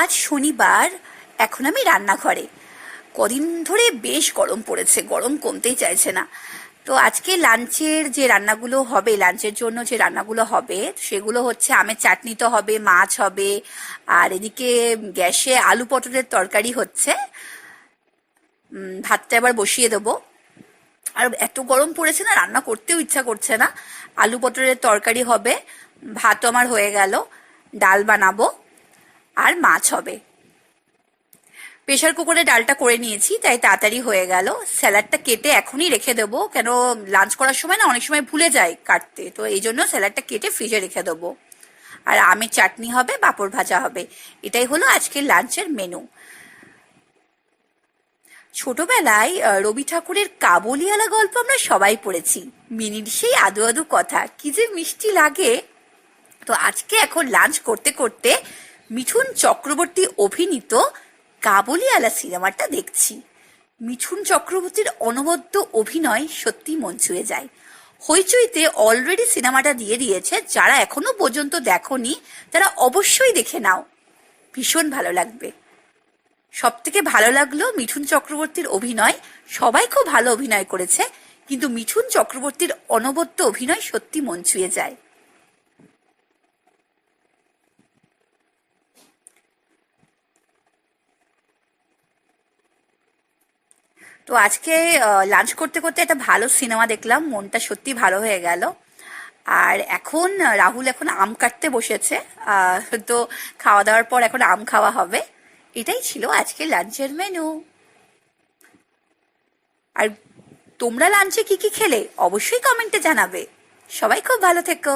আজ শনিবার, এখন আমি রান্নাঘরে। কদিন ধরে বেশ গরম পড়েছে, গরম কমতেই চাইছে না। তো আজকে লাঞ্চের যে রান্নাগুলো হবে, লাঞ্চের জন্য যে রান্নাগুলো হবে, সেগুলো হচ্ছে আমের চাটনি তো হবে, মাছ হবে, আর এদিকে গ্যাসে আলু পটলের তরকারি হচ্ছে। ভাতটা এবার বসিয়ে দেবো। আর এত গরম পড়েছে না, রান্না করতেও ইচ্ছা করছে না। আলু পটলের তরকারি হবে, ভাতও আমার হয়ে গেল, ডাল বানাবো। আর মাছ হবে। প্রেশার কুকারে ডালটা করে নিয়েছি, তাই তাড়াতাড়ি হয়ে গেল। স্যালাডটা কেটে এখনই রেখে দেবো, কেন লাঞ্চ করার সময় না অনেক সময় ভুলে যাই কাটতে, তো এই জন্য স্যালাডটা কেটে ফ্রিজে রেখে দেবো। আর আমের চাটনি হবে, পাঁপড় ভাজা হবে, এটাই হলো আজকের লাঞ্চের মেনু ছোটবেলায় রবি ঠাকুরের কাবুলিওয়ালা গল্প আমরা সবাই পড়েছি। মিনির সেই আদু আদু কথা, কি যে মিষ্টি লাগে। তো আজকে এখন লাঞ্চ করতে করতে মিঠুন চক্রবর্তী অভিনীত কাবুলিওয়ালা সিনেমাটা দেখছি। মিঠুন চক্রবর্তীর অনবদ্য অভিনয় সত্যি মন ছুঁয়ে যায়। হইচইতে অলরেডি সিনেমাটা দিয়ে দিয়েছে, যারা এখনও পর্যন্ত দেখনি, তারা অবশ্যই দেখে নাও। ভীষণ ভালো লাগবে। সব থেকে ভালো লাগল মিঠুন চক্রবর্তীর অভিনয়। সবাই খুব ভালো অভিনয় করেছে, কিন্তু মিঠুন চক্রবর্তীর অনবদ্য অভিনয় সত্যি মন ছুঁয়ে যায়। তো আজকে লাঞ্চ করতে করতে একটা ভালো সিনেমা দেখলাম, মনটা সত্যি ভালো হয়ে গেল। আর এখন রাহুল এখন আম কাটতে বসেছে তো খাওয়া দাওয়ার পর এখন আম খাওয়া হবে। এটাই ছিল আজকে লাঞ্চের মেনু আর তোমরা লাঞ্চে কি কি খেলে? অবশ্যই কমেন্টে জানাবে। সবাই খুব ভালো থেকো।